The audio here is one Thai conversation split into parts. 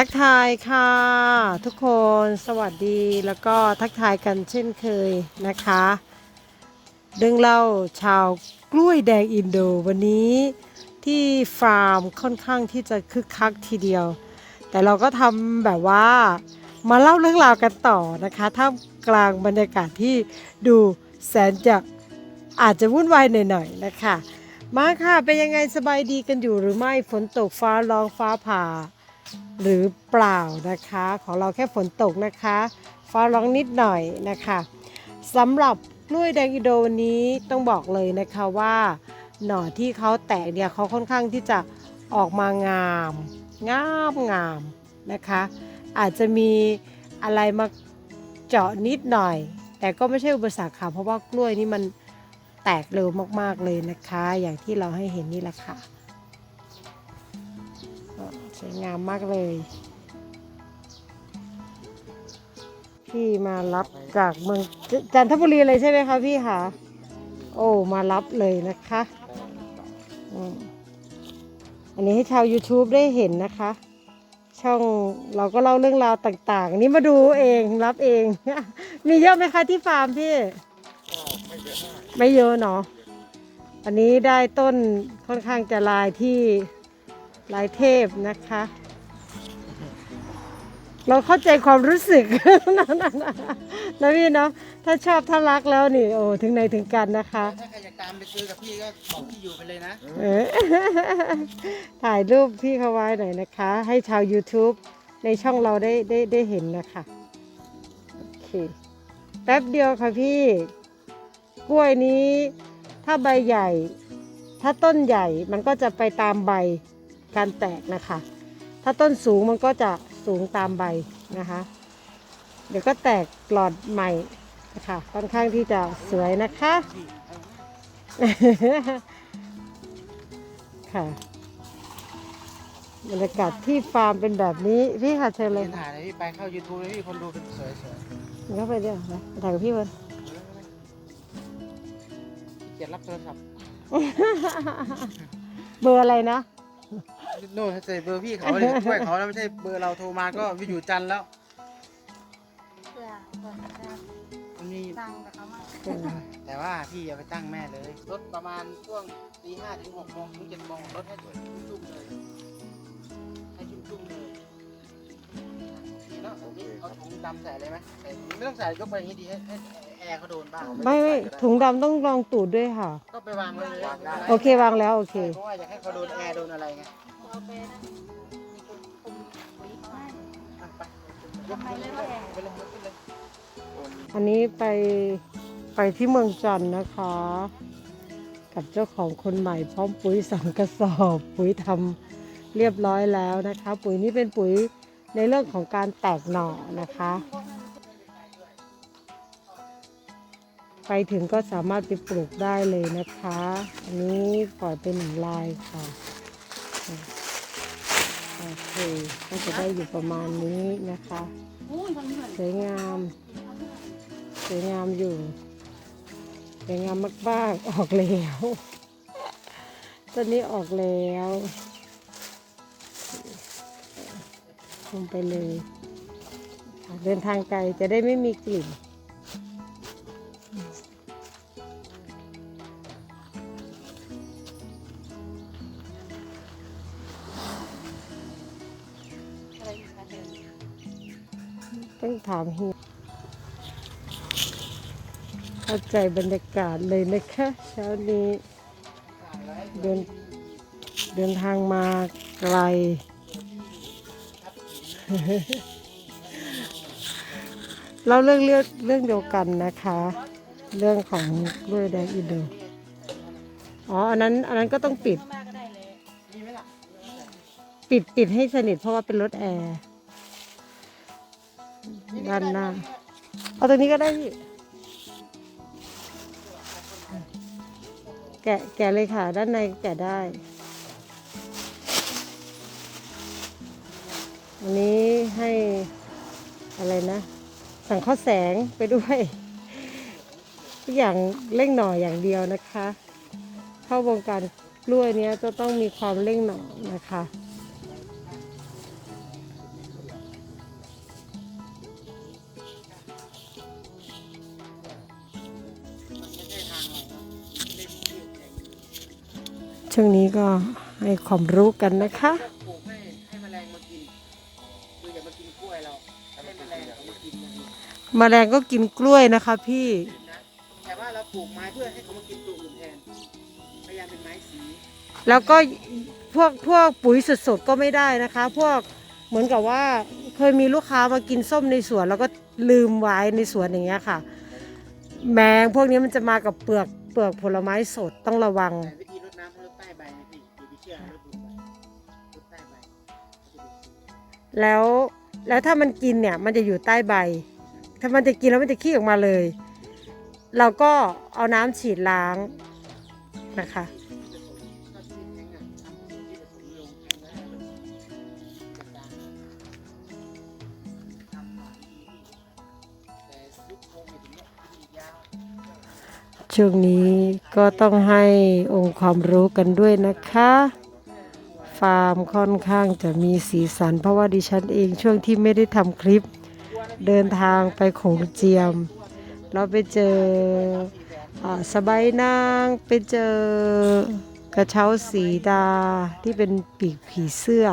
ทักทายค่ะ ทุกคนสวัสดีแล้วก็ทักทายกันเช่นเคยนะคะ เรื่องเล่าชาวกล้วยแดงอินโดวันนี้ที่ฟาร์มค่อนข้างที่จะคึกคักทีเดียว แต่เราก็ทำแบบว่ามาเล่าเรื่องราวกันต่อนะคะท่ามกลางบรรยากาศที่ดูแสนจะอาจจะวุ่นวายหน่อยๆนะคะ มาค่ะเป็นยังไงสบายดีกันอยู่หรือไม่ฝนตกฟ้าร้องฟ้าผ่า หรือเปล่านะคะ ของเราแค่ฝนตกนะคะฟ้าร้องนิดหน่อยนะคะสำหรับกล้วยแดงอินโดวันนี้ต้องบอกเลยนะคะว่า หน่อที่เขาแตกเนี่ยเขาค่อนข้างที่จะออกมางามงามงามนะคะ อาจจะมีอะไรมาเจาะนิดหน่อย แต่ก็ไม่ใช่อุปสรรคค่ะเพราะว่ากล้วยนี่มันแตกเร็วมากๆเลยนะคะ อย่างที่เราให้เห็นนี่แหละค่ะ สวยงามมากเลย พี่มารับจากเมืองจันทบุรีเลยใช่ไหมคะพี่คะโอ้มารับเลยนะคะอันนี้ให้ชาว YouTube ได้เห็นนะคะ ช่องเราก็เล่าเรื่องราวต่าง ๆ นี่มาดูเองรับเอง มีเยอะไหมคะที่ฟาร์มพี่ไม่เยอะเนาะอันนี้ได้ต้นค่อนข้างจะลายที่ ลายเทพนะคะ เราเข้าใจความรู้สึกนะพี่เนาะถ้าชอบถ้ารักแล้วนี่โอ้ถึงไหนถึงกันนะคะ ถ้าใครอยากตามไปซื้อกับพี่ก็บอกที่อยู่ไปเลยนะ เออถ่ายรูปพี่เขาไว้หน่อยนะคะ ให้ชาว YouTube ในช่องเราได้ได้ได้เห็นนะคะโอเคแป๊บเดียวค่ะพี่ กล้วยนี้ ถ้าใบใหญ่ ถ้าต้นใหญ่มันก็จะไปตามใบ การแตกนะคะ ถ้าต้นสูงมันก็จะสูงตามใบนะคะ เดี๋ยวก็แตกหลอดใหม่นะคะค่อนข้างที่จะสวยนะคะ ค่ะบรรยากาศที่ฟาร์มเป็นแบบนี้พี่ค่ะเชิญเลยเรียนถ่ายเลยพี่ไปเข้า YouTube เลยพี่คนดูเป็นสวยเข้าไปเดี๋ยวนะถ่ายกับพี่วันๆเกียรรับโทรศัพท์เบอร์อะไรนะ โน่นใส่เบอร์พี่เขาเลยช่วยเขาแล้วไม่ใช่เบอร์เราโทรมาก็วิอยู่จันทร์แล้วเพื่อเปิดจะมันมีตั้งกับเขามาแต่ว่าพี่อย่าไปตั้งแม่เลยรถประมาณช่วงตีห้าถึงหกโมงถึงเจ็ดโมงรถให้สวยชุ่มๆเลยให้ชุ่มๆเลยแล้วเอาเอาถุงดำใส่เลยไหมใส่ไม่ต้องใส่ยกไปอย่างนี้ดีให้ให้แอร์เขาโดนบ้างไม่ไม่ถุงดำต้องลองตูดด้วยค่ะ ก็ไปวางไว้เลยโอเควางแล้วโอเคใช่เพราะว่าอยากให้เขาโดนแอร์โดนอะไรไงเอาไปนะมีคนคุมปุ๋ยให้อะไปยกไปเลยไปเลยยกไปเลยอันนี้ไปไปที่เมืองจันทร์นะคะ กับเจ้าของคนใหม่พร้อมปุ๋ยสองกระสอบ ปุ๋ยทำเรียบร้อยแล้วนะคะ ปุ๋ยนี้เป็นปุ๋ยในเรื่องของการแตกหน่อนะคะ ไปถึงก็สามารถไปปลูกได้เลยนะคะ อันนี้ปล่อยเป็นหนึ่งลายค่ะ เคก็จะได้อยู่ประมาณนี้นะคะอุ้ยคนเหมือนสวยงาม สวยงามอยู่ สวยงามมากๆออกแล้วต้นนี้ออกแล้วลงไปเลยค่ะเดินทางไกลจะได้ไม่มีกลิ่น ต้องถามเฮียเข้าใจบรรยากาศเลยนะคะ เช้านี้เดินเดินทางมาไกล เราเรื่องเรื่องเรื่องเดียวกันนะคะ เรื่องของกล้วยแดงอินโดอ๋ออันนั้นอันนั้นก็ต้องปิด ปิดปิดให้สนิทเพราะว่าเป็นรถแอร์ ด้านหน้า เอาตรงนี้ก็ได้พี่แกะแกะเลยค่ะ ด้านในแกะได้ อันนี้ให้อะไรนะ สั่งข้าวแสงไปด้วยทุกอย่างเร่งหน่ออย่างเดียวนะคะ เข้าวงการกล้วยเนี้ยจะต้องมีความเร่งหน่อนะคะ ช่วงนี้ก็ให้ความรู้กันนะคะปลูกให้ให้แมลงมากินคืออย่ามากินกล้วยเราให้แมลงเขามากินนะมแมลงก็กินกล้วยนะคะพี่ แต่ว่าเราปลูกไม้เพื่อให้เขามากินตัวอื่นแทนพยายามเป็นไม้สีแล้วก็พวกพวกปุ๋ยสดๆก็ไม่ได้นะคะ พวกเหมือนกับว่าเคยมีลูกค้ามากินส้มในสวน แล้วก็ลืมไว้ในสวนอย่างเงี้ยค่ะ แมงพวกนี้มันจะมากับเปลือกเปลือกผลไม้สดต้องระวัง แต่วิ แล้วแล้วถ้ามันกินเนี่ยมันจะอยู่ใต้ใบ ถ้ามันจะกินแล้วมันจะขี้ออกมาเลย เราก็เอาน้ำฉีดล้างนะคะช่วงนี้ก็ต้องให้องค์ความรู้กันด้วยนะคะ ฟาร์มค่อนข้างจะมีสีสัน เพราะว่าดิฉันเองช่วงที่ไม่ได้ทำคลิป เดินทางไปโขงเจียม เราไปเจออสบายนางไปเจอกระเช้าสีดาที่เป็นปีกผีเสื้อ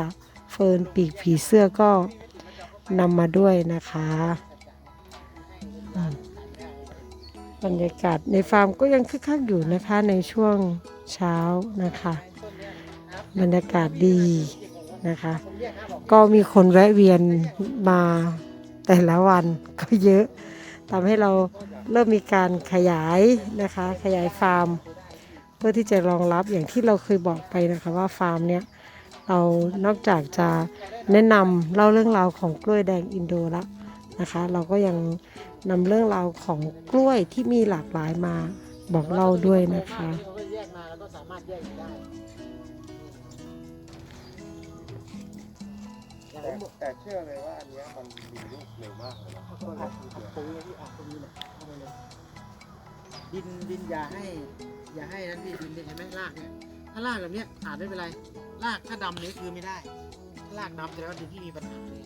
เฟิร์นปีกผีเสื้อก็นำมาด้วยนะคะ บรรยากาศในฟาร์มก็ยังคึกคักอยู่นะคะในช่วงเช้านะคะ บรรยากาศดีนะคะ ก็มีคนแวะเวียนมาแต่ละวันก็เยอะทำให้เราเริ่มมีการขยายนะคะ ขยายฟาร์ม เพื่อที่จะรองรับอย่างที่เราเคยบอกไปนะคะว่าฟาร์มเนี้ยเรานอกจากจะแนะนำเล่าเรื่องราวของกล้วยแดงอินโดละนะคะ เราก็ยังนำเรื่องราวของกล้วยที่มีหลากหลายมาบอกเล่าด้วยนะคะ แยกมแต่แต่เชื่อเลยว่าอันเนี้ยมันมีลูกเร็วมากเลยนะเอาปุ๋ยเอาปุ๋ยที่อัดตรงนี้เลยเข้าไปเลยดินดินอย่าให้ อย่าให้นั้นพี่ดินเนี่ยเห็นไหมรากเนี่ยถ้ารากแบบเนี้ยขาดไม่เป็นไรรากถ้าดำนี้คือไม่ได้ถ้ารากดำแสดงว่าดินที่มีปัญหาเลย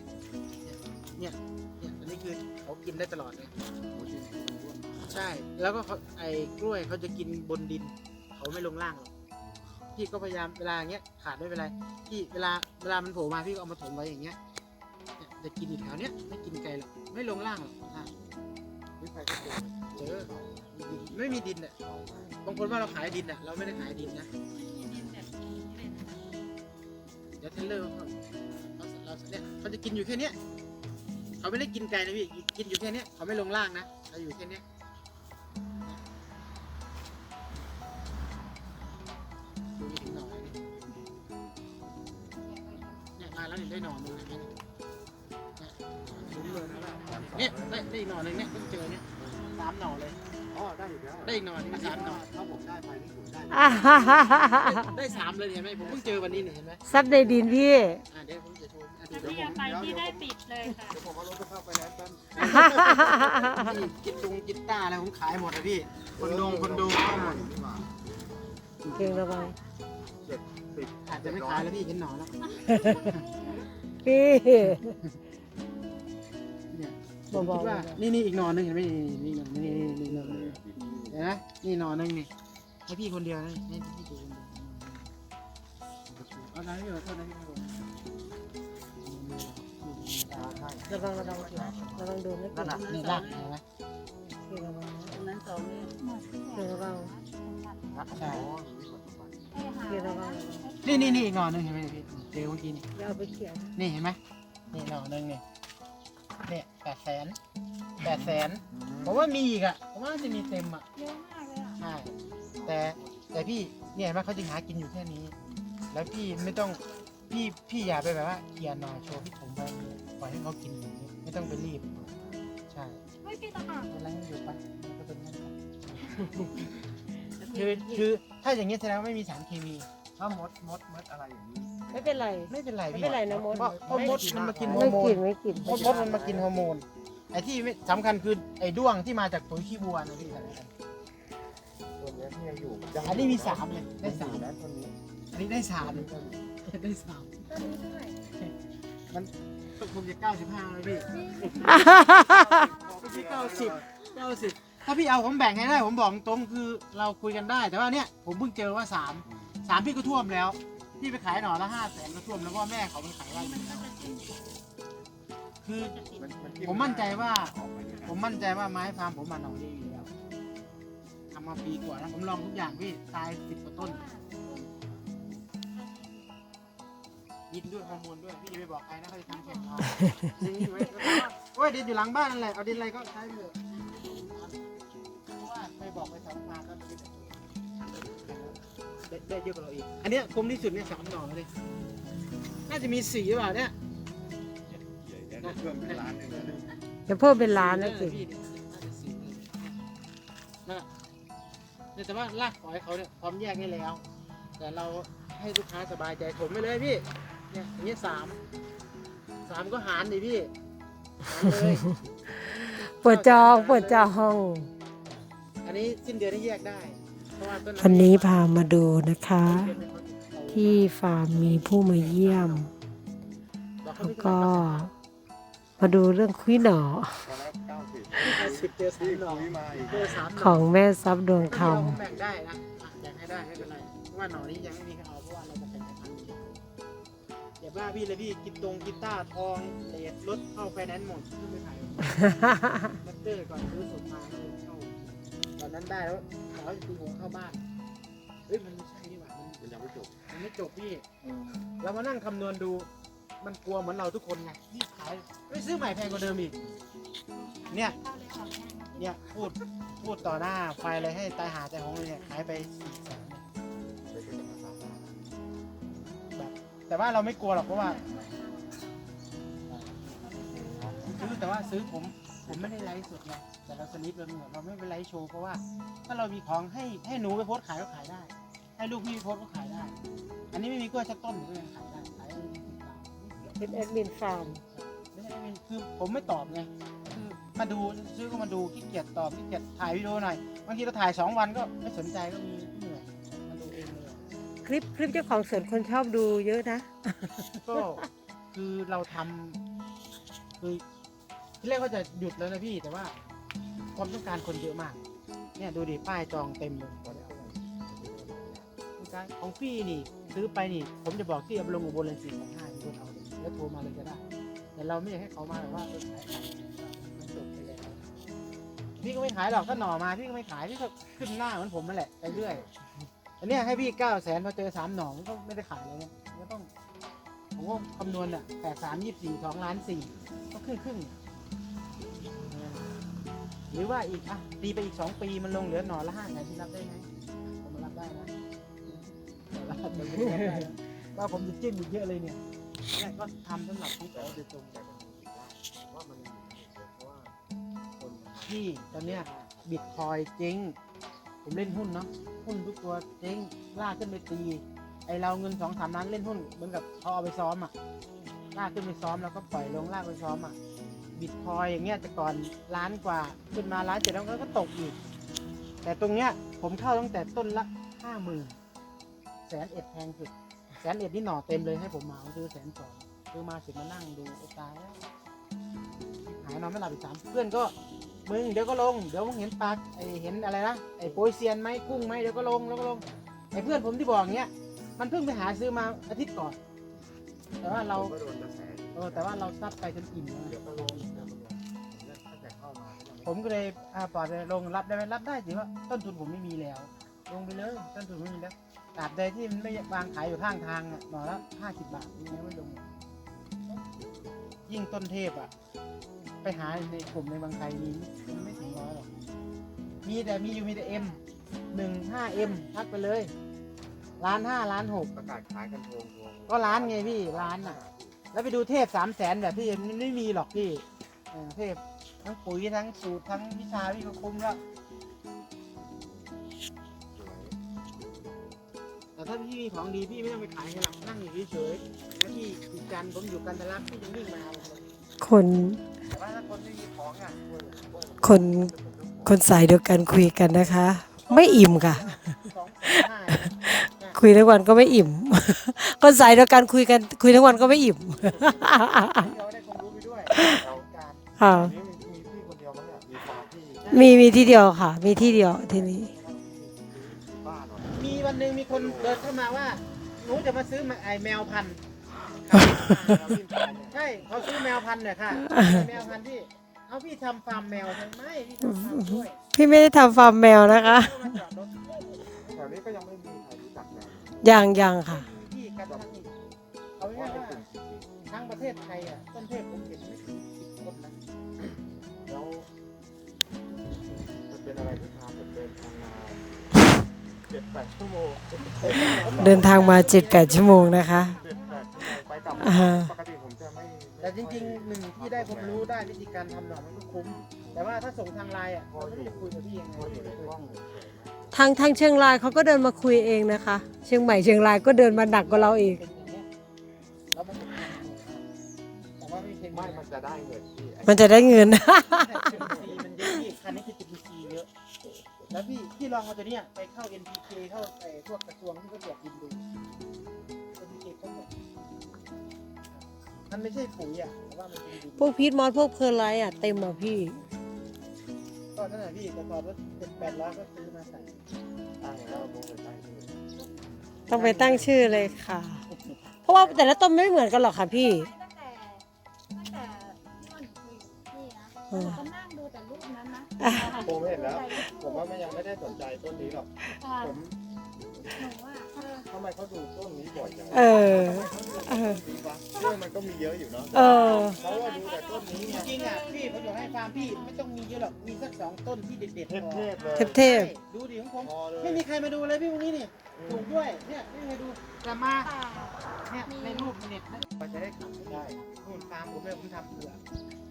เนี่ยเนี่ยอันนี้คือเขากินได้ตลอดเลยใช่แล้วก็เขาไอ้กล้วยเขาจะกินบนดิน เขาไม่ลงล่างหรอก พี่ก็พยายามเวลาอย่างเงี้ยขาดไม่เป็นไรพี่เวลาเวลามันโผล่มาพี่ก็เอามาถมไว้อย่างเงี้ยเนี่ยจะกินอยู่แถวเนี้ยไม่กินไกลหรอกไม่ลงล่างหรอกล่างวิจัยก็เจอเจอมีดินไม่มีดินอะบางคนว่าเราขายดินอะเราไม่ได้ขายดินนะเดี๋ยวเทรลเลอร์เขาเขาเราเนี่ยเขาจะกินอยู่แค่เนี้ยเขาไม่ได้กินไกลนะพี่กินอยู่แค่เนี้ยเขาไม่ลงล่างนะเขาอยู่แค่เนี้ย นี่ถึงหน่อยเนี่ยมาแล้วนี่ได้หน่อหนึงเห็นไหมเนี่ยเนี่ยได้ได้อีกหน่อหนึงเนี่ยเพิ่งเจอเนี่ยสามหน่อเลย อ๋อได้อยู่แล้วได้อีกหน่อหนึงสามหน่อ ถ้าผมได้ไปนี่ผมได้อ่าฮ่าฮ่าฮ่าฮ่าได้สามเลยเห็นไหมผมเพิ่งเจอวันนี้เนี่ยเห็นไหมซับในดินพี่ อ่าเดี๋ยวผมจะโชว์อะเดี๋ยวพี่ผมเอาไปพี่ได้ปิดเลยค่ะเดี๋ยวผมเอารถไปเข้าไปแนนซ์แป๊บกินตรงกินต้าอะไรผมขายหมดอะพี่คนดงคนดูเข้าหมด ดีกว่า เก่งระวังเจ็ดสิบอาจจะไม่ขายแล้วพี่เห็นหนอนแล้วพี่เนี่ยบอคิกดว่านี่นี่อีกหนอนหนึงเห็นไหมนี่นี่นี่นี่นี่นี่นี่เห็นไหมนี่หนอนหนึงนี่ให้พี่คนเดียวนะให้พี่ดูคนเดียวเอาน้ำให้พี่ขอโทษนะพี่ขอโทษระวังระวังระวังโดนไม่นั่นน่ะนี่รากเห็นไหมพี่ระวังตรงนั้นสองเนี่ยพี่ระวัง ใช่พี่ระวังนี่นี่นี่อีกหนอนหนึงเห็นไหมพี่เจอเมื่อกี้นี่อย่าเอาไปเขียนนี่เห็นไหมนี่หนอนหนึงนี่เนี่ยแปดแสนแปดแสนผมว่ามีอีกอะผมว่าจะมีเต็มอะเยอะมากเลยอะใช่แต่แต่พี่เนี่ยเห็นไหมเขาจะหากินอยู่แค่นี้ แล้วพี่ไม่ต้องพี่พี่อย่าไปแบบว่าเกียร์หน่อโชว์พี่ผมไปเนี่ยปล่อยให้เขากินอย่างนี้ไม่ต้องไปรีบ ใช่ ไม่พี่ตะขาบอะไรมันอยู่ปะมันก็เป็นงั้นไป คือคือถ้าอย่างนี้ยแสดงว่าไม่มีสารเคมีถ้ามดมดมดอะไรอย่างนี้ ไม่เป็นไร ไม่เป็นไรไม่พี่เป็นไรนะมด เพราะเพราะมดมันมากินฮอไม่ร์โมกินนไม่กิน มดมดมันมากินฮอร์โมนไอ้ที่ไม่สำคัญคือไอ้ด้วงที่มาจากปุ๋ยขี้วัวนะพี่ตัวเนี้ยที่ยังอยู่อันนี้มีสามเลยได้สามนะตัวนี้อันนี้ได้สามได้สามมันต้องคงจะเก้าสิบห้าเลยพี่ไม่ใช่เก้าสิบเก้าสิบ ถ้าพี่เอาผมแบ่งให้ได้ ผมบอกตรงคือเราคุยกันได้ แต่ว่าเนี่ยผมเพิ่งเจอว่าสามสามพี่ก็ท่วมแล้ว พี่ไปขายหน่อละห้าแสนก็ท่วมแล้วเพราะว่าแม่เขามันขายไร่มันก็จะสิ้นคือจะสิ้นมันมันผมมั่นใจว่าออกไปด้วยกันผมมั่นใจว่าไม้ฟาร์มผมมันเอาดีอยู่แล้วทำมาปีกว่าแล้วผมลองทุกอย่างพี่ตายสิบกว่าต้นยินด้วยฮอร์โมนด้วยพี่อย่าไปบอกใครนะเขาจะทำแข่งเอาดินอยู่ไว้โอ้ยดินอยู่หลังบ้านนั่นแหละเอาดินอะไรก็ใช้ไปเถอะ บอกไปสองมาก็ได้ได้เยอะกว่าเราอีก อันเนี้ยคมที่สุดเนี่ยสามหน่อเลย น่าจะมีสี่หรือเปล่าเนี่ยเดี๋ยวจะเพิ่มเป็นล้านหนึ่งเลยจะเพิ่มเป็นล้านแล้วสิพี่เนี่ยน่าจะสี่เลยนั่นแหละเนี่ยแต่ว่ารากฝอยเขาเนี่ยพร้อมแยกได้แล้ว แต่เราให้ลูกค้าสบายใจผมไปเลยพี่ เนี่ยอย่างเงี้ยสาม สามก็หารดิพี่หารเลย เปิดจอง เปิดจอง อันนี้สิ้นเดือนที่แยกได้เพราะว่าต้นวันนี้พามาดูนะคะ ที่ฟาร์มมีผู้มาเยี่ยม แล้วก็มาดูเรื่องคุยหนอตอนแรกเก้าสิบสิบเจอสาที่มหน่อคุยมาอีกเจอสามหน่ของแม่ซับดวงธรรมผมแบ่งได้นะอะแบ่งให้ได้ไม่เป็นไรเพราะว่าหน่อนี้ยังไม่มีใครเอาเพราะว่าเราจะแบ่งให้ทันอย่าบ้าพี่เลยพี่กินตรงกีตาร์ทองเลดรถเข้าไฟแนนซ์หมดขึ้นไปถ่ายนัตเตอร์ก่อนซื้อสดมาเลยเข้า ตอนนั้นได้แล้วขอจะตีหัวเข้าบ้านเฮ้ยมันไม่ใช่นี่หว่ามันมันยังไม่จบมันไม่จบพี่เรามานั่งคำนวณดู มันกลัวเหมือนเราทุกคนไงที่ขายไม่ซื้อใหม่แพงกว่าเดิมอีก เนี่ย เนี่ยพูดพูดต่อหน้าไฟอะไรให้ตายหาใจของเลยเนี่ยขายไปสี่แสนเนี่ยไม่เป็นภาษาบ้านแบบแต่ว่าเราไม่กลัวหรอกเพราะว่าซื้อแต่ว่าซื้อผม ผมไม่ได้ไลฟ์สดไงแต่เราสลิปเราเหมือนเราไม่ไปไลฟ์โชว์เพราะว่า ถ้าเรามีของให้ให้หนูไปโพสต์ขายก็ขายได้ ให้ลูกพี่ไปโพสต์ก็ขายได้ อันนี้ไม่มีกล้วยชักต้นก็ยังขายได้ขายได้สิบบาทเป็นแอดมินฟาร์มไม่ใช่ไม่คือผมไม่ตอบไงคือมาดูซื้อก็มาดูขี้เกียจตอบขี้เกียจถ่ายวิดีโอหน่อยบางทีเราถ่ายสองวันก็ไม่สนใจก็มีเหนื่อยมาดูเองเลยคลิปคลิปเจ้าของสวนคนชอบดูเยอะนะก็คือเราทำคือ ที่แรกว่าจะหยุดแล้วนะพี่แต่ว่า ความต้องการคนเยอะมาก เนี่ยดูดิป้ายจองเต็มเลยลูกค้าของพี่นี่ซื้อไปนี่ ผมจะบอกที่อาไปลงอุบลเลยสี่สองห้าคนเอาเลยแล้วโทรมาเลยก็ได้ แต่เราไม่อยากให้เขามาแบบว่าเออขายขายมันจบไปแล้วพี่ก็ไม่ขายหรอกถ้าหน่อมาพี่ก็ไม่ขายพี่ก็ขึ้นหน้าเหมือนผมนั่นแหละไปเรื่อยอันนี้ให้พี่เก้าแสนพอเจอสามหน่อมันก็ไม่ได้ขายเลยเนี่ยก็ต้องผมก็คำนวณอะแปดสามยี่สี่สองล้านสี่ก็ครึ่งครึ่ง หรือว่าอีกอะตีไปอีกสองปีมันลงเหลือหน่อละห้าแสนที่รับได้ไหมผมรับได้นะหน่อละห้าแสนไม่รับได้นะว่าผมจะจิ้มอีกเยอะเลยเนี่ยเนี่ยก็ทำสำหรับผู้แต่ขอว่าจะจงใจมันทำผิดได้ว่ามันมีเหตุผลเพราะว่าคนมันที่ตอนเนี้ยบิตคอยเจ๊งผมเล่นหุ้นเนาะหุ้นทุกตัวเจ๊งลากขึ้นไปตีไอเราเงินสองสามล้านเล่นหุ้นเหมือนกับเขาเอาไปซ้อมอะลากขึ้นไปซ้อมแล้วก็ปล่อยลงลากไปซ้อมอะ บิตคอยอย่างเงี้ยแต่ก่อนล้านกว่าขึ้นมาล้านเจ็ดแล้วก็ตกอีก แต่ตรงเนี้ยผมเข้าตั้งแต่ต้นละห้าหมื่นแสนเอ็ดแพงสุดแสนเอ็ดนี่หน่อเต็มเลยให้ผมเหมาซื้อแสนสองซื้อมาเสร็จมานั่งดูโอ้ตายแล้วหายนอนไม่หลับอีกสามเพื่อนก็มึงเดี๋ยวก็ลงเดี๋ยวมึงเห็นปลาไอเห็นอะไรนะไอโปยเซียนไหมกุ้งไหมเดี๋ยวก็ลงแล้วก็ลงไอเพื่อนผมที่บอกอย่างเงี้ยมันเพิ่งไปหาซื้อมาอาทิตย์ก่อน แต่ว่าเราก็โดนกระแสเออแต่ว่าเราซัดไปจนอิ่มแล้วเดี๋ยวก็ลงเดี๋ยวก็ลง ผมก็เลยอ่าปล่อยไปลงรับได้ไหมรับได้สิว่าต้นทุนผมไม่มีแล้ว ลงไปเลยต้นทุนไม่มีแล้วตราบใดที่มันไม่วางขายอยู่ข้างทางอะหน่อละห้าสิบบาทยังไงไม่ลง ยิ่งต้นเทพอะ ไปหาในกลุ่มในบางไทยมีมันไม่ถึงร้อยหรอกมีแต่มีอยู่มีแต่เอ็มหนึ่งห้าเอ็มทักไปเลยล้านห้าล้านหกประกาศขายกันโทงโทงก็ร้านไงพี่ร้านน่ะ แล้วไปดูเทพสามแสนแบบพี่มันไม่มีหรอกพี่เออเทพ ทั้งปุ๋ยทั้งสูตรทั้งวิชาพี่ก็คุ้มแล้วสวยแต่ถ้าพี่มีของดีพี่ไม่ต้องไปขายให้หรอกนั่งอยู่เฉยๆแล้วพี่อยู่จันทร์ผมอยู่กันทะลักพี่ยังวิ่งมาเอาเลยคน แต่ว่าถ้าคนไม่มีของอะโอ้ยโอ้ยคน คนสายเดียวกันคุยกันนะคะ ไม่อิ่มค่ะ สองแสนห้าเนี่ยคุยทั้งวันก็ไม่อิ่ม คนสายเดียวกันคุยกันคุยทั้งวันก็ไม่อิ่ม เราได้ความรู้ไปด้วยเราการ ค่ะอัน มีฟาร์มที่มีมีที่เดียวค่ะ มีที่เดียวที่นี้บ้านหน่อยมีวันหนึ่งมีคนเดินเข้ามาว่าหนูจะมาซื้อไอแมวพันธุ์ใช่เขาซื้อแมวพันธุ์เนี่ยค่ะแมวพันธุ์ที่เอาพี่ทำฟาร์มแมวใช่ไหมพี่ทำฟาร์มด้วยพี่ไม่ได้ทำฟาร์มแมวนะคะก็มาจอดรถแถวนี้ก็ยังไม่มีใครรู้จักแมวยังยังค่ะพี่กันทั้งนี้เอาว่าง่ายๆเป็นว่ากลุ่มจริงทั้งประเทศไทยอะต้นเทพผมเห็นไม่ถึงสิบคนนะๆแล้วมัน เป็นอะไรที่พาผมเดินทางมาเจ็ดแปดชั่วโมงเดินทางมา 7 8 ชั่วโมงนะคะ เจ็ดแปดชั่วโมงไปกลับอ่าฮะ ปกติผมจะไม่แต่จริงๆหนึ่งที่ได้ผมรู้ได้วิธีการทำหน่อมันก็คุ้ม แต่ว่าถ้าส่งทางไลน์อะเราไม่รู้จะคุยกับพี่ยังไงพออยู่ในไม่เคยกล้องคุยเฉยๆนะทางทางเชียงรายเขาก็เดินมาคุยเองนะคะ เชียงใหม่เชียงรายก็เดินมาหนักกว่าเราอีก เป็นอย่างเงี้ยแล้วมันจะเป็นแต่ว่าไม่เคยไม่มันจะได้เงินที่ไอ้มันจะได้เงิน แต่จุลินทรีย์มันเยอะ แล้วพี่พี่ลองเอาตัวเนี้ยไปเข้า NPK เข้าไอ้พวกกระทรวงที่เขาตรวจดินดู NPK ก็หมดมันไม่ใช่ปุ๋ยอะแต่ว่ามันเป็นดินพวกพีทมอสพวกเพอร์ไลท์อะเต็มอะพี่ตอนนั้นน่ะพี่แต่ตอนรถเป็นแปดร้อยก็ซื้อมาใส่ตั้งแล้วโมเลยตั้งที่ต้องไปตั้งชื่อเลยค่ะ เพราะว่าแต่ละต้นไม่เหมือนกันหรอกค่ะพี่ ตั้งแต่ตั้งแต่ที่มันคุยนี่นะอืมก็นั่ง ผมเห็นแล้ว ผมว่าไม่ยังไม่ได้สนใจต้นนี้หรอกค่ะผมหนูอะเออทำไมเขาดูต้นนี้บ่อยจังเออทำไมเขาดูต้นนี้วะเรื่องมันก็มีเยอะอยู่เนาะเออเขาว่าดูแต่ต้นนี้จเนี่ยริงๆอะพี่ผมบอกให้ฟาร์มพี่ไม่ต้องมีเยอะหรอก มีสักสองต้นที่เด็ดๆเทพอพๆเลยเทพใช่ดูดิของผมพอเลยไม่มีใครมาดูเลยพี่วันนี้นี่ ปลูกด้วย เนี่ยไม่มีใครดูแต่มาป่าเนี่ยในรูปเน็ตนะกว่าจะได้ขายได้นู่นฟาร์มผมเลยผมทำเผื่อ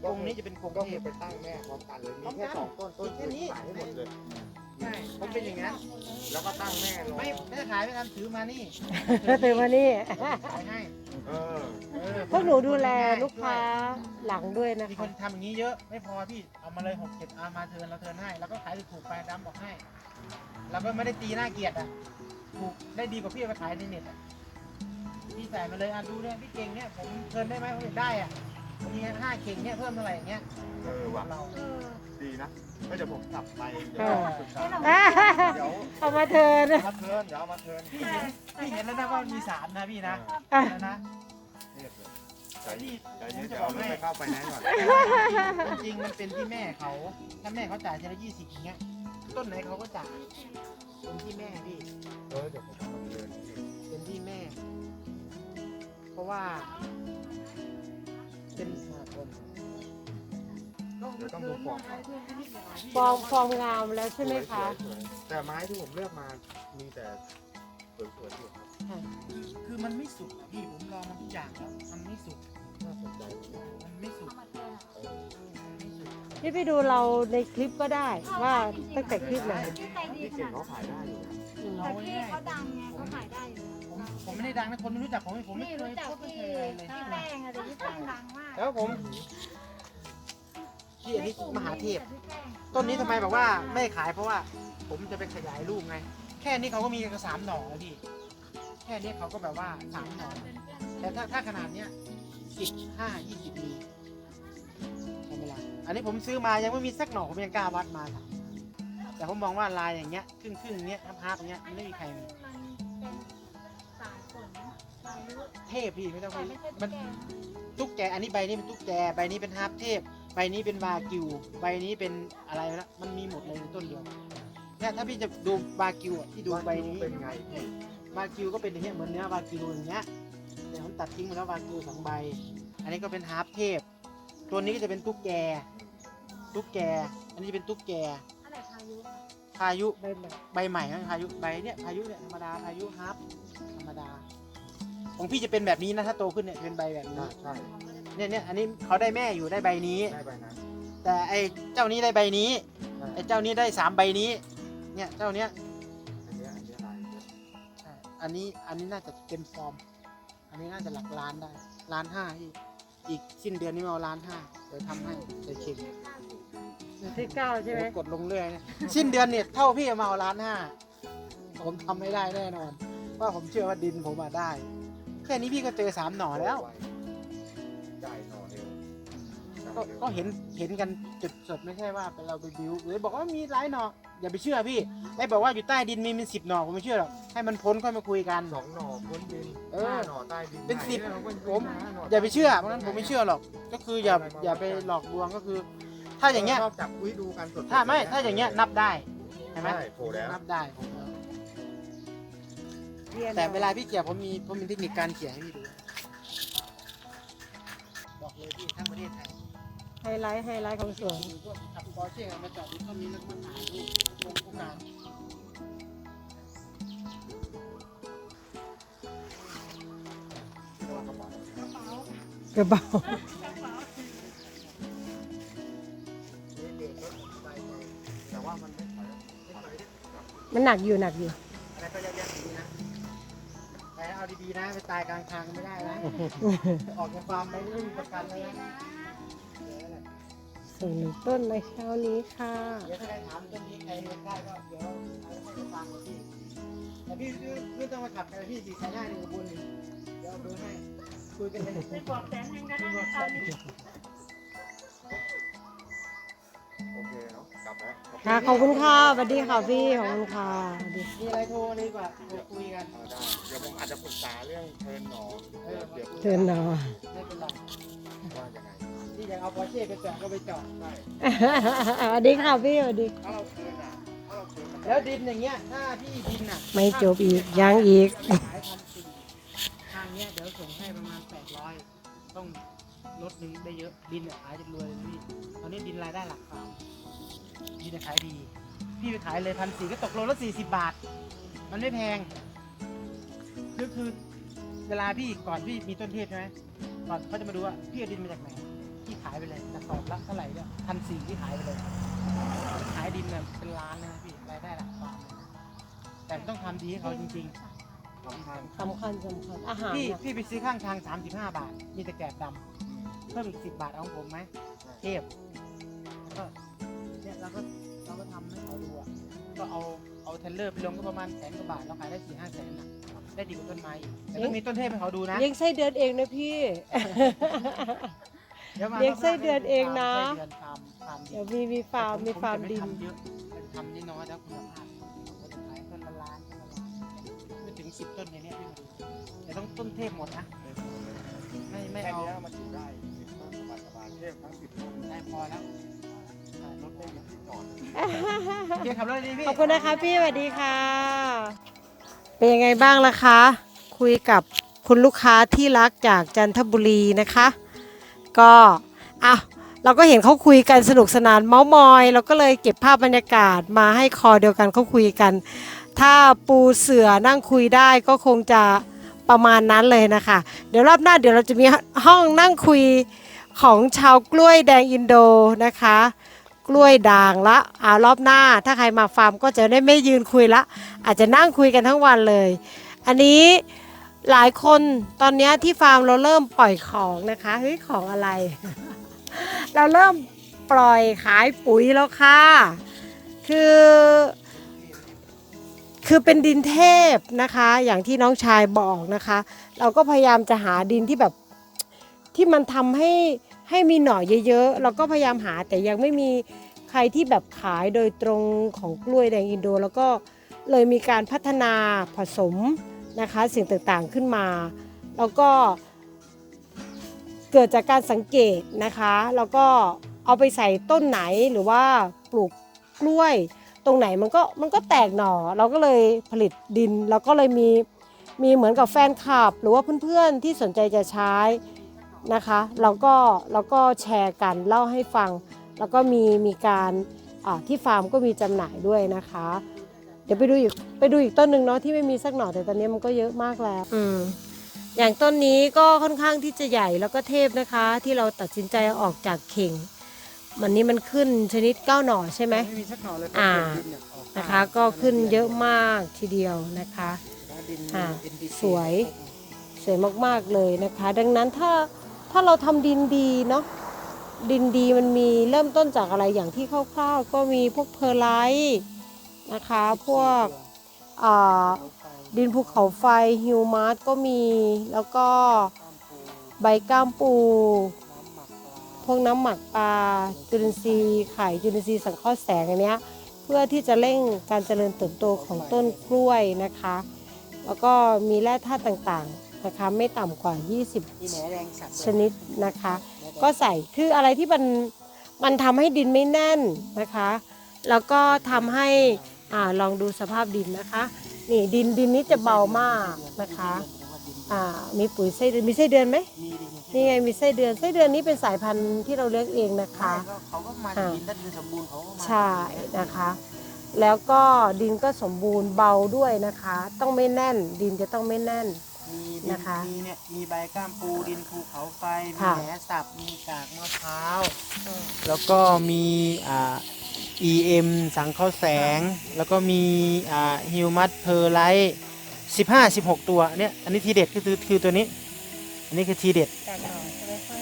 ตรงนี้จะเป็นโครงก็เทคือพไปตั้งแม่พร้อมกันเลยมีแค่สองต้นต้นแค่นี้ขายให้หมดเลย ใช่ผมเป็นอย่างนั้นแล้วก็ตั้งแม่รอไม่ไม่ได้ขายไม่ทำถือมานี่ๆตื่นมานี่ขายให้เออเออพวกหนูดูแลลูกค้าหลังด้วยนะมีคคะนทำอย่างนี้เยอะ ไม่พอพี่เอามาเลยหกเจ็ดเอามาเทิร์นเราเทิร์นให้ แล้วก็ขายถูกๆไปดั้มบอกให้แล้วก็ไม่ได้ตีหน้าเกลียดอะ ถูกได้ดีกว่าพี่เอาไปขายในเน็ตอะพี่ใส่มาเลยอะดูเนี่ยพี่เก่งเนี่ยผมเทิร์นได้ไหมผมอยากได้อะมีห้าเข่งเนี่ยเพิ่มเท่าไหร่อย่างเงี้ยเออว่ะเราเออดีนะก็เดี๋ยวผมกลับไปเดี๋เอยวอศึกษาอ่าเดี๋ยวเอามาเทิร์นมาเทิร์นเดี๋ยวเอามาเทิร์นพี่เห็นพี่เห็นแล้วนะว่ามีสารนะพี่นะอะแล้วนะเทพเลยใจพี่ใจเย็นเดี๋ยวเอารถไปเข้าไปไหนก่อนจริงๆมันเป็นที่แม่เขาถ้าแม่เขาจ่ายทีละยี่สิบอย่างเงี้ยต้นไหนเขาก็จ่าย เป็นที่แม่พี่เออเดี๋ยวผมเอามาเทิร์นจริงเป็นที่แม่ เพราะว่า เป็นสากลเดี๋ยวต้องดูฟอร์มก่อนฟอร์มฟอร์มงามแล้วใช่ไหมคะสวยๆแต่ไม้ที่ผมเลือกมา มีแต่สวยๆอยู่ครับ คือมันไม่สุกอะพี่ผมลองมาทุกอย่างแล้วมันไม่สุก น่าสนใจมันไม่สุกเอามาเทิร์นอะเออมันไม่สุกนี่ไปดูเราในคลิปก็ได้ ว่าตั้งแต่คลิปไหนที่ใจดีที่ขเก่งนาดเขานั้นขายได้อยู่นะอืมแต่พี่เขาดังไงเขาขายได้อยู่ผมผมไม่ได้ดังนะคนไม่รู้จักผมผมไม่นี่เครู้ยจักพบไม่พี่เคยอะไรเลยพี่แป้งอะแต่พี่แป้งดังมากแล้วผมพี่อันนี้มหาเทพพี่แป้งต้นนี้ทำไมบอกว่าไม่ขายเพราะว่า ผมจะไปขยายลูกไง แค่นี้เขาก็มีกันสามหน่อแล้วพี่ แค่นี้เขาก็แบบว่าสามหน่อแต่ถ้าถ้าขนาดเนี้ย สิบห้ายี่สิบมีใช่ไหมล่ะอันนี้ผมซื้อมายังไม่มีสักหน่อผมยังกล้าวัดมาค่ะแต่ผมมองว่าลายอย่างเงี้ยครึ่งครึ่งเนี้ยฮาร์ปๆเงี้ยมันไม่มีใครมีมันเป็นสายฝนเทพพี่ไม่ต้องแต่พูดไม่ใช่มันแกตุ๊กแกอันนี้ใบนี้เป็นตุ๊กแกใบนี้เป็นฮาร์ปเทพ ใบนี้เป็นวากิว ใบนี้เป็นอะไรนะมันมีหมดเลยในต้นเดียวเนี่ยถ้าพี่จะดูวากิวอะที่ดูใบนี้ เป็นไงพี่วากิวก็เป็นอย่างเงี้ยเหมือนเนื้อวากิวอย่างเงี้ย ต่ผมตัดทิ้งไปแล้ววากิวสองใบ อันนี้ก็เป็นฮาร์ปเทพ ตัวนี้ก็จะเป็นตุ๊กแก ตุ๊กแก อันนี้จะเป็นตุ๊กแก อะไรพายุพายุใบใหม่ใบใหม่นะพายุใบเนี่ยพายุเนี่ยธรรมดาพายุฮาร์ปธรรมดา ของพี่จะเป็นแบบนี้นะถ้าโตขึ้นเนี่ยจะเป็นใบแบบนี้น่าใช่เนี่ยเนี่ยอันนี้เขาได้แม่อยู่ได้ใบนี้ ได้ไปนะแต่ไอ้เจ้านี้ได้ใบนี้ใช่ไอ้เจ้านี้ได้สามใบนี้ เนี่ยเจ้าเนี้ยอันเนี้ยอันเนี้ยลายเยอะใช่อันนี้อันนี้น่าจะเต็มฟอร์ม อันนี้น่าจะหลักล้านได้ล้านห้าอีกอีกสิ้นเดือนนี้มาเอาล้านห้าเดี๋ยวทำให้ใส่เช็คอยู่ที่เก้าใช่ไหมโอ้กดลงเรื่อยนะสิ้นเดือนเนี่ยเท่าพี่มาเอาล้านห้าผมทำไม่ได้แน่นอน ว่าผมเชื่อว่าดินผมมาได้ แค่นี้พี่ก็เจอสามหน่อแล้วจ่ายหน่อเร็วก็ก็เห็นเห็นกันจุดสดไม่ใช่ว่าเป็นเราไปบิวหรือบอกว่ามีหลายหน่อ อย่าไปเชื่อพี่ไอ้บอกว่าอยู่ใต้ดินมีเป็นสิบหน่อผมไม่เชื่อหรอกให้มันพ้นค่อยมาคุยกัน สองหน่อพ้นดินเออห้าหน่อใต้ดินเป็นสิบ ไหราก็ผมหหน่อย่าไปเชื่อเพราะฉะนั้นผมไม่เชื่อหรอก ก็คืออย่าอย่าไปหลอกลวงก็คือ ถ้าอย่างเงี้ยนอกจากคุยดูกันสดๆถ้าไม่ถ้าอย่างเงี้ยนับได้ใช่ไหมใช่โผล่แล้วนับได้แต่เวลาพี่เกี่ยวผมมีผมมีเทคนิคการเกี่ยให้พี่ดูบอกเลยพี่ทั้งประเทศไทยไฮไลท์ไฮไลท์ของสวนพวกขับ ปอร์เช่มาจอดที่ต้นนี้แล้วมาถ่ายรูปลงโครงการกระเป๋าแต่ว่ามันไม่ถอยไม่ถอยดิมันหนักอยู่หนักอยู่ อะไรก็ยังๆดีนะแต่เอาดีๆนะ ไปตายกลางทางไม่ได้นะ ออกจากฟาร์มไปไม่มีประกันเลยนะเดี๋ยวอะไร ส่วนหนึ่งต้นในเช้านี้ค่ะเดี๋ยวถ้าใครถามต้นนี้ใครเลี้ยงได้ก็เดี๋ยวเอาไปฟังกับพี่แต่พี่ไม่ต้องมาขับแต่พี่สีสายหน้าหนึ่งบุญเดี๋ยวเอาดูให้คุยกันเลยไปบอกแสนหนึ่งก็ได้ตอนนี้โอเคเนาะกลับแล้วค่ะขอบคุณค่ะสวัสดีค่ะพี่ขอบคุณค่ะสวัสดีมีอะไรโทรดีกว่าคุยกันเอาได้เดี๋ยวผมอาจจะปรึกษาเรื่องเทิร์นหนอเออเดี๋ยวเชิญเนาะไม่เป็นไรว่ายังไง ที่อยากเอาปอร์เช่ไปจอดก็ไปจอดใช่สวัสดีค่ะพี่สวัสดี ถ้าเราเทิร์นอะถ้าเราเทิร์นมันแล้วดินอย่างเงี้ยถ้าพี่ดินอะไม่จบอีกยังอีก ขายพันสี่ทางเนี้ยเดี๋ยวส่งให้ประมาณแปดร้อยต้องลดหนึ่งได้เยอะดินเนี่ยขายจะรวยเลยพี่ตอนนี้ดินรายได้หลักพันดินเนี่ยขายดีพี่ไปขายเลยพันสี่ก็ตกโลละสี่สิบบาท มันไม่แพงคือคือเวลาพี่ก่อนพี่มีต้นเทพใช่ไหมก่อนเขาจะมาดูว่าพี่เอาดินมาจากไหนพี่ขายไปเลยกระสอบละเท่าไหร่เนี่ยพันสี่พี่ขายไปเลย ขายดินเนี่ยเป็นล้านเลยนะพี่รายได้หลักพันแต่ต้องทำดีให้เขาจริงๆสำคัญสำคัญสำคัญอาหารพี่น่ะพี่ไปซื้อข้างทาง 35 บาท มีแต่แกบดำเพิ่มอีก10บาทเอาของผมไหมเทพแล้วก็เนี่ยเราก็เราก็ทำให้เขาดูอะก็เอาเอาเทรลเลอร์ไปลงก็ประมาณแสนกว่าบาทเราขายได้สี่ห้าแสนอะได้ดีกว่าต้นไม้อีกแต่ต้องมีต้นเทพให้เขาดูนะเลี้ยงไส้เดือนเองนะพี่ ดี๋วมาเลี้ยงไส้เดือนเองนะ ไส้เดือนทำทำดีเดี๋ยวมีมีฟาร์มมีฟาร์มดินผจะไทำเยอะจะทำน้อยๆแล้วคุณภาพผมก็จะขายต้นละล้านต้นละล้านไม่ถึงสิบต้นในเนี้ยพี่มาดูแต่ต้องต้นเทพหมดนะไม่ไม่แค่เอา เนี้ยมันอยู่ได้สิบต้นสบายๆเทพทั้งสิบต้นได้พอแล้วอ่ารถได้ไม่เยมีอะที่จอด โอเคขับรถดีพี่ ขอบคุณนะคะพี่สวัสดีค่ะ เป็นยังไงบ้างล่ะคะ คุยกับคุณลูกค้าที่รักจากจันทบุรีนะคะ ก็อะเราก็เห็นเขาคุยกันสนุกสนานเมาส์มอย เราก็เลยเก็บภาพบรรยากาศมาให้คอเดียวกันเขาคุยกัน ถ้าปูเสือนั่งคุยได้ก็คงจะประมาณนั้นเลยนะคะ เดี๋ยวรอบหน้าเดี๋ยวเราจะมีห้องนั่งคุยของชาวกล้วยแดงอินโดนะคะ กล้วยด่างละอ่ารอบหน้า ถ้าใครมาฟาร์มก็จะได้ไม่ยืนคุยละ อาจจะนั่งคุยกันทั้งวันเลย อันนี้ หลายคนตอนนี้ที่ฟาร์มเราเริ่มปล่อยของนะคะเฮ้ยของอะไร เราเริ่มปล่อยขายปุ๋ยแล้วค่ะ คือ คือเป็นดินเทพนะคะ อย่างที่น้องชายบอกนะคะ เราก็พยายามจะหาดินที่แบบที่มันทำให้ให้มีหน่อเยอะๆเราก็พยายามหาแต่ยังไม่มีใครที่แบบขายโดยตรงของกล้วยแดงอินโด แล้วก็เลยมีการพัฒนาผสม นะคะสิ่งต่างๆขึ้นมา แล้วก็เกิดจากการสังเกตนะคะ แล้วก็เอาไปใส่ต้นไหนหรือว่าปลูกกล้วย ตรงไหนมันก็มันก็แตกหน่อ เราก็เลยผลิตดิน แล้วก็เลยมีมีเหมือนกับแฟนคลับ หรือว่าเพื่อนๆที่สนใจจะใช้นะคะเราก็เราก็แชร์กันเล่าให้ฟัง แล้วก็มีมีการที่ฟาร์มก็มีจำหน่ายด้วยนะคะ ดี๋ยวไปดูอีกไปดูอีกต้นหนึ่งเนาะที่ไม่มีสักหน่อแต่ตอนนี้มันก็เยอะมากแล้ว อืมอย่างต้นนี้ก็ค่อนข้างที่จะใหญ่แล้วก็เทพนะคะ ที่เราตัดสินใจเอาออกจากเข่งมันนี้มันขึ้นชนิดเก้าหน่อใช่ไหมไม่มีสักหน่อเลยอ่าเพราะดินเนี่ยออกนะคะ ก็ขึ้นเยอะมากทีเดียวนะคะดินอ่าดินดีสวยสวยมากๆเลยนะคะ ดังนั้นถ้าถ้าเราทำดินดีเนาะดินดีมันมีเริ่มต้นจากอะไรอย่างที่คร่าวๆก็มีพวกเพอร์ไลท์ นะคะ พวกดินภูเขาไฟฮิวมัสก็มี แล้วก็ใบก้ามปู พวกน้ำหมักปลาจุลินทรีย์ไข่จุลินทรีย์สังเคราะห์แสงอันเนี้ยคพื่อที่จะเร่งการเจริญเติบโตของต้นกล้วยนะคะ แล้วก็มีแร่ธาตุต่างๆนะคะ ไม่ต่ำกว่าที่สับ20 ชนิดนะคะ ก็ใส่คืออะไรที่มันมันทำให้ดินไม่แน่นนะคะ แล้วก็ทำให้ อ่าลองดูสภาพดินนะคะ นี่ดินดินนี้จะเบามากนะคะอ่ามีปุ๋ยไส้เดือนมีไส้เดือนไหมมีดินี่ไงมีไส้เดือนไส้เดือนนี้เป็นสายพันธุ์ที่เราเลี้ยงเองนะคะใช่ก็เขาก็มาจากดินถ้าดินสมบูรณ์เขาก็มาใช่นะคะ แล้วก็ดินก็สมบูรณ์เบาด้วยนะคะ ต้องไม่แน่น ดินจะต้องไม่แน่น มีดินนะคะมีเนี่ยมีใบก้ามปูดินภูเขาไฟมีค่ะ แหนสับมีกากมะพร้าวแล้วก็มีอ่า EM สังเคราะห์แสง แล้วก็มีอ่าฮิวมัสเพอร์ไลท์สิบห้าสิบหกตัวเนี่ยอันนี้ทีเด็ดก็คือคือตัวนี้ อันนี้คือทีเด็ด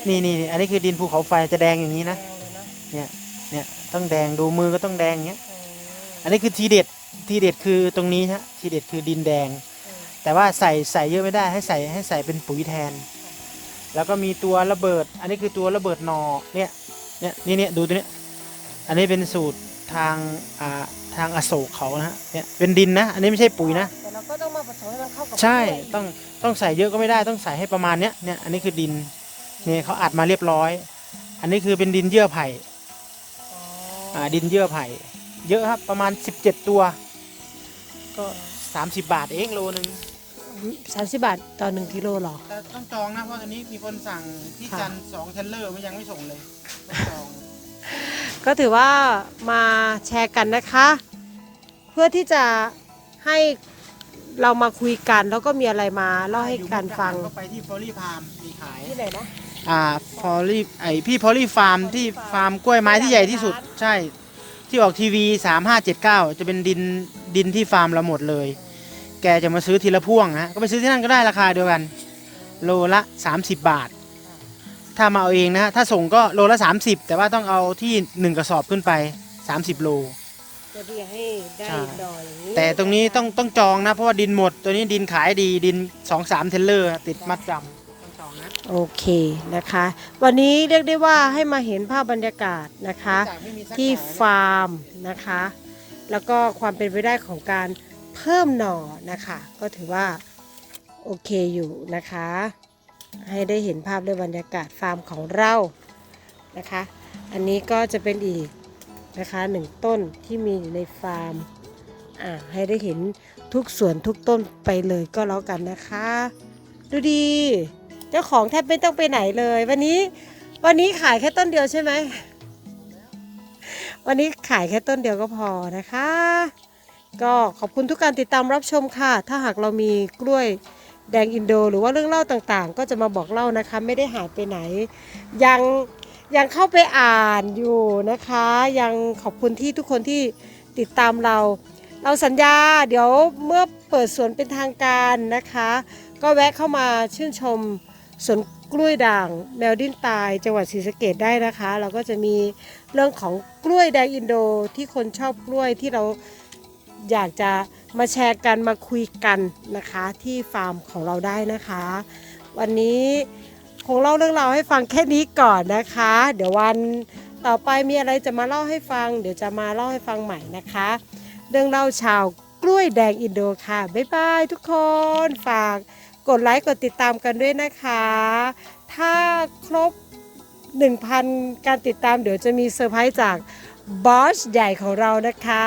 นี่นี่นี่อันนี้คือดินภูเขาไฟจะแดงอย่างนี้นะเนี่ยเนี่ยต้องแดงดูมือก็ต้องแดงอย่างเงี้ยอันนี้คือทีเด็ดทีเด็ดคือตรงนี้ฮะทีเด็ดคือดินแดง แต่ว่าใส่ใส่เยอะไม่ได้ให้ใส่ให้ใส่เป็นปุ๋ยแทน แล้วก็มีตัวระเบิด อันนี้คือตัวระเบิดหนอเนี่ยเนี่ยนี่เนี่ยดูตัวเนี้ยอันนี้เป็นสูตร ทางอ่าทางอโศกเขานะฮะเนี่ยเป็นดินนะ อันนี้ไม่ใช่ปุ๋ยนะ แต่เราก็ต้องมาผสมให้มันเข้ากับใช่กล้วยต้องต้องใส่เยอะก็ไม่ได้ต้องใส่ให้ประมาณเนี้ยเนี่ยอันนี้คือดินเนี่ยเขาอัดมาเรียบร้อย อันนี้คือเป็นดินเยื่อไผ่อ๋ออ่าดินเยื่อไผ่ เยอะครับประมาณ 17 ตัว ก็ 30 บาทเองโลนึงสามสิบบาทต่อหนึ่งกิโลเหรอ แต่ต้องจองนะเพราะตอนนี้มีคนสั่งที่ค่ะ จันทร์สองเทรลเลอร์ไม่ยังไม่ส่งเลยต้องจอง ก็ถือว่ามาแชร์กันนะคะ เพื่อที่จะให้เรามาคุยกันแล้วก็มีอะไรมาเล่าให้กันฟังก็ไปที่ฟอรี่ฟาร์มมีขายที่ไหนนะอ่าฟอรี่ไอพี่ฟอรี่ฟาร์มที่ฟาร์มกล้วยไม้ที่ใหญ่ที่สุด ใช่ที่ออกทีวี3579จะเป็นดินดินที่ฟาร์มเราหมดเลย แกจะมาซื้อทีละพ่วงฮะก็ไปซื้อที่นั่นก็ได้ราคาเดียวกัน โลละ 30 บาท ถ้ามาเอาเองนะฮะถ้าส่งก็โลละ 30 แต่ว่าต้องเอาที่ 1 กระสอบขึ้นไป 30 โล จะที่ให้ได้ใช่ดอยอย่างนี้แต่ตรงนี้ต้องต้องจองนะ เพราะว่าดินหมด ตัวนี้ดินขายดีดิน 2-3 เทรลเลอร์ ติดมัดจำต้องจองนะโอเคนะคะ วันนี้เรียกได้ว่าให้มาเห็นภาพบรรยากาศนะคะ จากไม่มีสักที่แผงนะ ฟาร์มนะคะ แล้วก็ความเป็นไปได้ของการเพิ่มหน่อนะคะ ก็ถือว่า โอเคอยู่นะคะ ให้ได้เห็นภาพและบรรยากาศฟาร์มของเรานะคะ อันนี้ก็จะเป็นอีกนะคะหนึ่งต้นที่มีอยู่ในฟาร์มอ่าให้ได้เห็นทุกส่วนทุกต้นไปเลยก็แล้วกันนะคะ ดูดี เจ้าของแทบไม่ต้องไปไหนเลย วันนี้วันนี้ขายแค่ต้นเดียวใช่ไหมวันนี้ขายแค่ต้นเดียวก็พอนะคะ ก็ขอบคุณทุกการติดตามรับชมค่ะ ถ้าหากเรามีกล้วย แดงอินโด หรือว่าเรื่องเล่าต่างๆ ก็จะมาบอกเล่านะคะ ไม่ได้หายไปไหน ยังยังเข้าไปอ่านอยู่นะคะ ยังขอบคุณที่ทุกคนที่ติดตามเรา เราสัญญาเดี๋ยวเมื่อเปิดสวนเป็นทางการนะคะ ก็แวะเข้ามาชื่นชมสวนกล้วยด่างแมวดิ้นตายจังหวัดศรีสะเกดได้นะคะ เราก็จะมีเรื่องของกล้วยแดงอินโดที่คนชอบกล้วยที่เรา อยากจะมาแชร์กันมาคุยกันนะคะที่ฟาร์มของเราได้นะคะ วันนี้คงเล่าเรื่องราวให้ฟังแค่นี้ก่อนนะคะ เดี๋ยววันต่อไปมีอะไรจะมาเล่าให้ฟัง เดี๋ยวจะมาเล่าให้ฟังใหม่นะคะ เรื่องเล่าชาวกล้วยแดงอินโดค่ะบ๊ายบายทุกคนฝากกดไลค์กดติดตามกันด้วยนะคะ ถ้าครบ 1,000 การติดตามเดี๋ยวจะมีเซอร์ไพรส์จากบอสใหญ่ของเรานะคะ